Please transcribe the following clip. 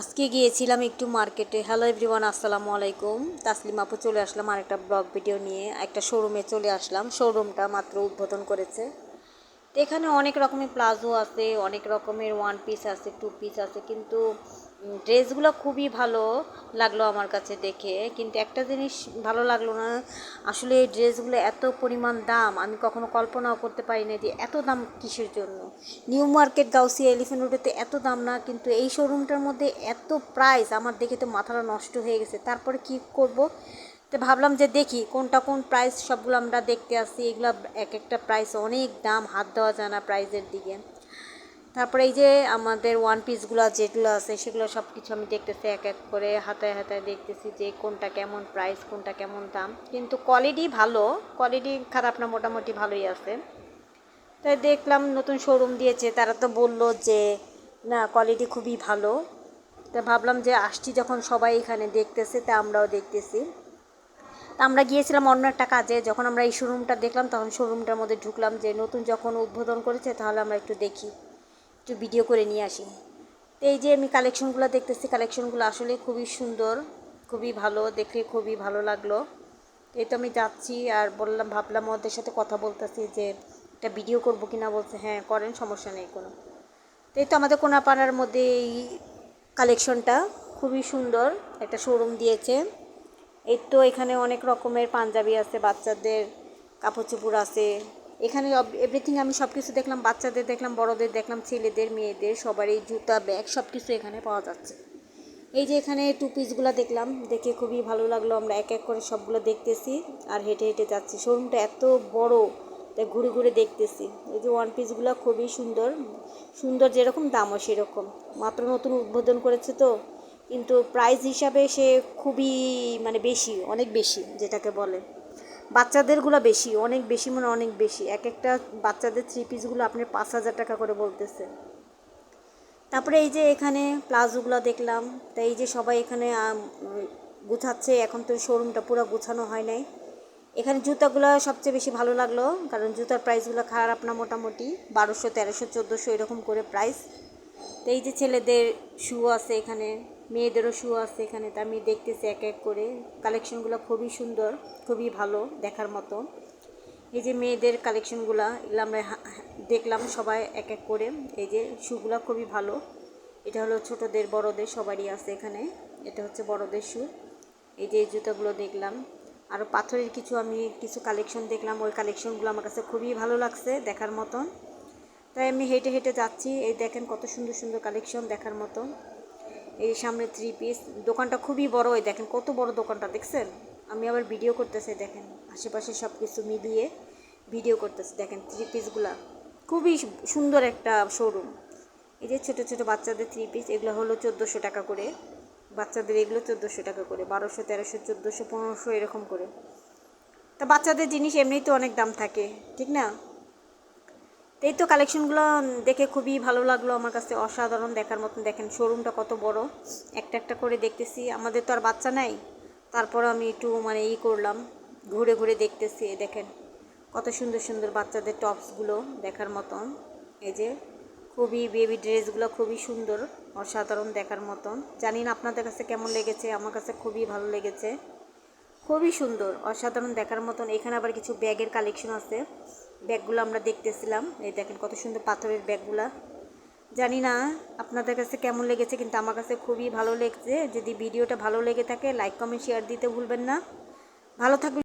আজকে গিয়েছিলাম একটু মার্কেটে। হ্যালো এভরিওয়ান আসসালামু আলাইকুম। তাসলিম আপু চলে আসলাম আরেকটা ব্লগ ভিডিও নিয়ে। একটা শোরুমে চলে আসলাম। শোরুমটা মাত্র উদ্বোধন করেছে। তো এখানে অনেক রকমের প্লাজো আছে, অনেক রকমের ওয়ান পিস আছে টু পিস আছে, কিন্তু ড্রেসগুলো খুবই ভালো লাগল আমার কাছে দেখে। কিন্তু একটা জিনিস ভালো লাগল না, আসলে এই ড্রেসগুলো এত পরিমাণ দাম, আমি কখনো কল্পনাও করতে পারি না যে এত দাম কিসের জন্য। নিউ মার্কেট গাউসিয়া এলিফেন্ট রোডেতে এত দাম না, কিন্তু এই শোরুমটার মধ্যে এত প্রাইস, আমার দেখে তো মাথাটা নষ্ট হয়ে গেছে। তারপরে কি করব? তো ভাবলাম যে দেখি কোনটা কোন প্রাইস, সবগুলো আমরা দেখতে আসছি এগুলো এক একটা প্রাইস অনেক দাম, হাত দেওয়া যায় না প্রাইসের দিকে। তারপরে এই যে আমাদের ওয়ান পিসগুলো যেগুলো আছে, সেগুলো সব কিছু আমি দেখতেছি, এক এক করে হাতায় হাতায় দেখতেছি যে কোনটা কেমন প্রাইস কোনটা কেমন দাম। কিন্তু কোয়ালিটি ভালো কোয়ালিটি খারাপ না, মোটামুটি ভালোই আছে। তাই দেখলাম নতুন শোরুম দিয়েছে, তারা তো বলল যে, না কোয়ালিটি খুবই ভালো। তা ভাবলাম যে আসছি যখন সবাই এখানে দেখতেছে, তা আমরাও দেখতেছি। তা আমরা গিয়েছিলাম অন্য একটা কাজে, যখন আমরা এই শোরুমটা দেখলাম, তখন শোরুমটার মধ্যে ঢুকলাম যে, নতুন যখন উদ্বোধন করেছে, তাহলে আমরা একটু দেখি। একটু ভিডিও করে নিয়ে আসি। তো এই যে আমি কালেকশনগুলো দেখতেছি কালেকশনগুলো আসলে খুবই সুন্দর, খুবই ভালো, দেখে খুবই ভালো লাগল। এই তো আমি যাচ্ছি আর বললাম, ভাবলাম ওদের সাথে কথা বলতেছি যে, একটা ভিডিও করব কিনা? বলছে হ্যাঁ করেন, সমস্যা নেই কোনো। তো এই তো আমাদের কোনাপাড়ার মধ্যে এই কালেকশনটা খুবই সুন্দর একটা শোরুম দিয়েছে। এই তো এখানে অনেক রকমের পাঞ্জাবি আছে, বাচ্চাদের কাপড় চোপড় আছে এখানে এভরিথিং আমি সব কিছু দেখলাম, বাচ্চাদের দেখলাম, বড়দের দেখলাম, ছেলেদের, মেয়েদের সবারই জুতা ব্যাগ সব কিছু এখানে পাওয়া যাচ্ছে। এই যে এখানে টু পিসগুলো দেখলাম, দেখে খুবই ভালো লাগল, আমরা এক এক করে সবগুলো দেখতেছি আর হেঁটে হেঁটে যাচ্ছি। শোরুমটা এত বড় তাই ঘুরে ঘুরে দেখতেছি। এই যে ওয়ান পিসগুলো খুবই সুন্দর সুন্দর যেরকম, দামও সেরকম। মাত্র নতুন উদ্বোধন করেছে তো, কিন্তু প্রাইস হিসাবে সে খুবই মানে বেশি, অনেক বেশি, যেটাকে বলে। বাচ্চাদেরগুলো বেশি, অনেক বেশি মানে অনেক বেশি। এক একটা বাচ্চাদের থ্রি পিসগুলো আপনি পাঁচ হাজার টাকা করে বলতেছে। তারপরে এই যে এখানে প্লাজোগুলো দেখলাম, তা এই যে সবাই এখানে গুছাচ্ছে, এখন তো শোরুমটা পুরো গুছানো হয় নাই। এখানে জুতাগুলো সবচেয়ে বেশি ভালো লাগল, কারণ জুতার প্রাইসগুলো খারাপ না মোটামুটি, বারোশো, তেরোশো, চোদ্দোশো এরকম করে প্রাইস তো এই যে ছেলেদের শু আছে এখানে। মেয়েদেরও শু আছে এখানে, তা আমি দেখতেছি এক এক করে। কালেকশনগুলো খুবই সুন্দর, খুবই ভালো দেখার মতো। এই যে মেয়েদের কালেকশনগুলো এগুলো আমরা দেখলাম সবাই এক এক করে। এই যে শুগুলো খুবই ভালো। এটা হলো ছোটদের, বড়দের সবারই আছে এখানে। এটা হচ্ছে বড়দের শু এই যে জুতাগুলো দেখলাম। আরও পাথরের কিছু আমি কিছু কালেকশন দেখলাম। ওই কালেকশনগুলো আমার কাছে খুবই ভালো লাগছে দেখার মতন। তাই আমি হেঁটে হেঁটে যাচ্ছি। এই দেখেন কত সুন্দর সুন্দর কালেকশন দেখার মতো এই সামনে থ্রি পিস দোকানটা খুবই বড় ওই দেখেন কত বড় দোকানটা, দেখছেন? আমি আবার ভিডিও করতেছি দেখেন, আশেপাশে সব কিছু মিলিয়ে ভিডিও করতেছি, দেখেন থ্রি পিসগুলা খুবই সুন্দর একটা শোরুম এই যে ছোটো ছোটো বাচ্চাদের থ্রি পিস এগুলো হলো চোদ্দোশো টাকা করে। বাচ্চাদের এগুলো চোদ্দোশো টাকা করে, বারোশো, তেরোশো, চোদ্দোশো, পনেরোশো, এরকম করে। তা বাচ্চাদের জিনিস এমনিই তো অনেক দাম থাকে, ঠিক না? তো এই তো কালেকশনগুলো দেখে খুবই ভালো লাগল আমার কাছে, অসাধারণ দেখার মতন। দেখেন শোরুমটা কত বড়। একটা একটা করে দেখতেছি। আমাদের তো আর বাচ্চা নাই। তারপর আমি একটু মানে ই করলাম। ঘুরে ঘুরে দেখতেছি দেখেন। কত সুন্দর সুন্দর বাচ্চাদের টপসগুলো দেখার মতন। এই যে, খুবই বেবি ড্রেসগুলো খুবই সুন্দর, অসাধারণ দেখার মতন। জানি না আপনাদের কাছে কেমন লেগেছে, আমার কাছে খুবই ভালো লেগেছে। খুবই সুন্দর, অসাধারণ দেখার মতন। এখানে আবার কিছু ব্যাগের কালেকশন আছে। ব্যাগগুলো আমরা দেখতেছিলাম। এই দেখেন কত সুন্দর পাথরের ব্যাগগুলা। জানি না আপনাদের কাছে কেমন লেগেছে, কিন্তু আমার কাছে খুবই ভালো লেগেছে। যদি ভিডিওটা ভালো লেগে থাকে লাইক কমেন্ট শেয়ার দিতে ভুলবেন না। ভালো থাকবেন।